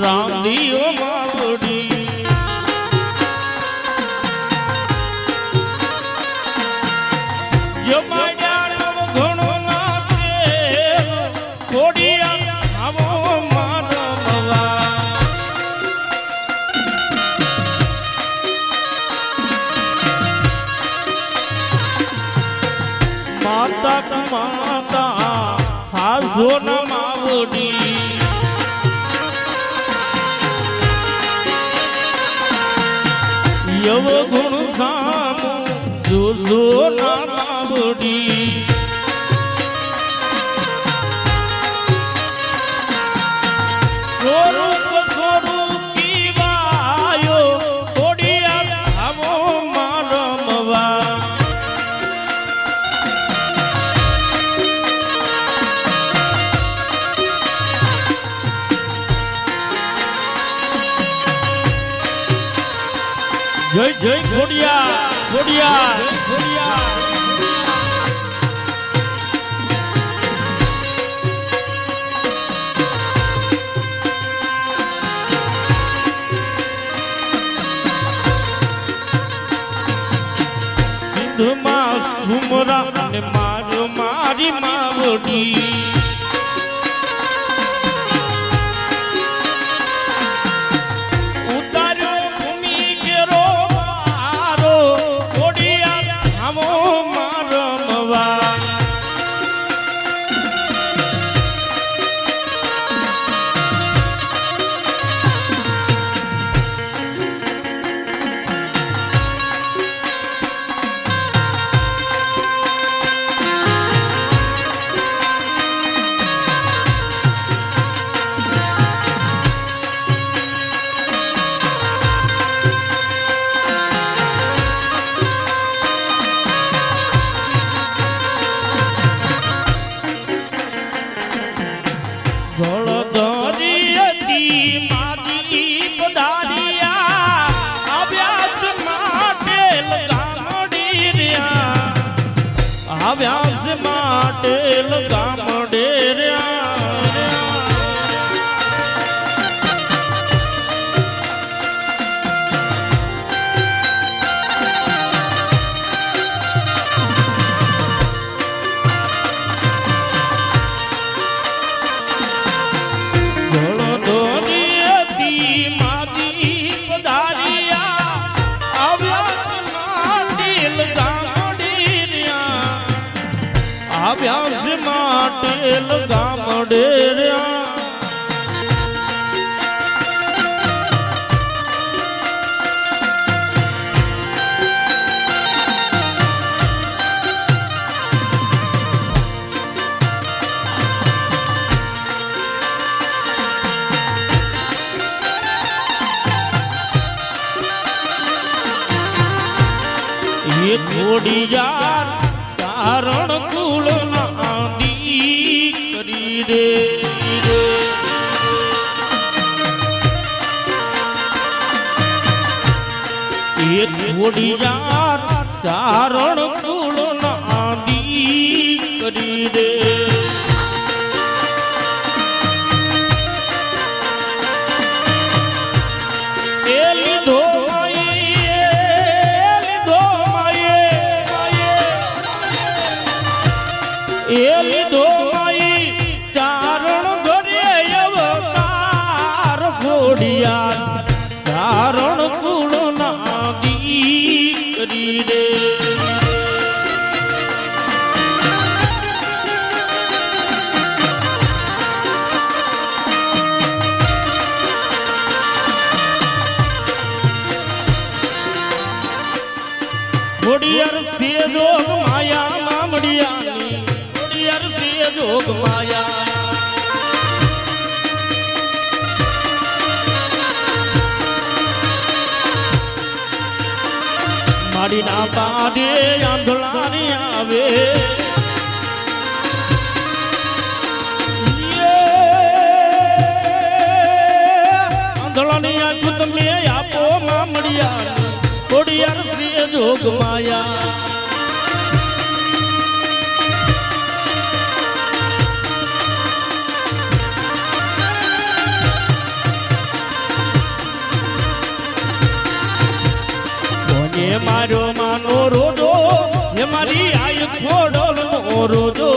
રાંધીઓ માવડી જમાડ્યા નવ ઘણો નાચે થોડી આવો મારવા માતા માતા હાજો ન માવડી યવ ગુણ સામુ જોજો ના સ્વરૂપ જય જય ખોડિયા ખોડિયા ખોડિયા સુમરા અને મારો મારી માવડી. માટે ગામડે રહ્યા એ થોડી યાર કારણ એ થોડી યાર ચારણ કુળ રે ખોડિયાર સે જોગ માયા મામડિયાની. ખોડિયાર સે જોગ માયા. માડી ના પાડે આંધળાની આવે. આંધળાની આંખ તમે આપો મામડિયા ખોડિયાર શ્રી જોગ માયા મારો માનો રોજો હે મારી આયુ ખોડોલ નો રોજો,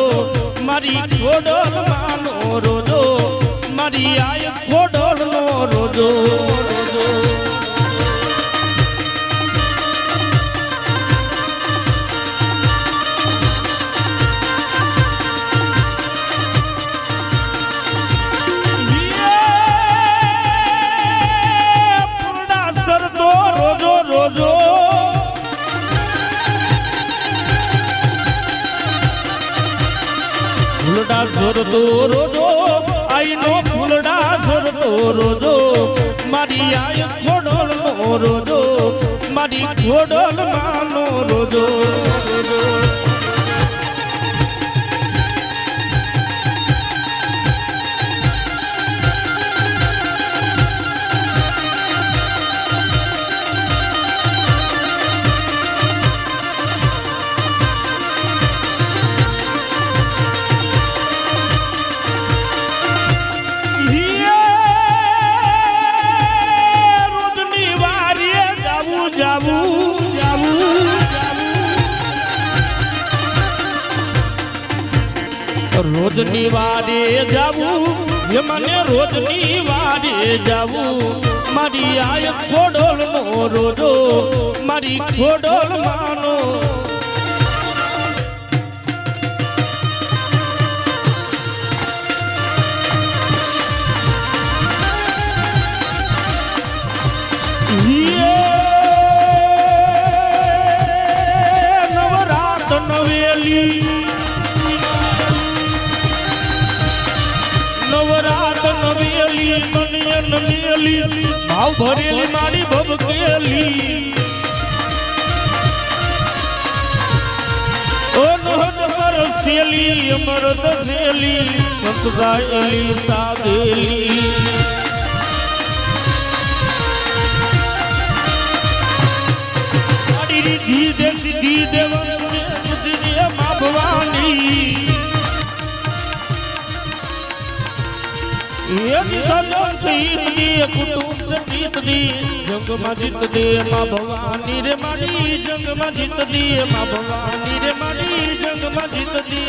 મારી ખોડોલ માનો રોજો, મારી આયુ ખોડોલ નો રોજો રોજો. ઝરતો રોજો આઈનો ફૂલડા ઝરતો રોજો મારી આય ખોડલ નો રોજો મારી ખોડલ માનો રોજો રોજો રોજની વારે જાવું, એ મને રોજની વારે જાવું. મારી આય ખોડોલ નો રોજો, મારી ખોડોલ માનો મેલી ભાવ ભરેલી મારી ભબકેલી ઓ નહદ પર સેલી અમરદ સેલી સંતરાયેલી સાદેલી. રીધી દે સીધી દેવ જંગમાં જીત દે માં ભવાની રે મારી જંગમાં જીત દે માં ભવાની રે મારી જંગમાં જીત દે.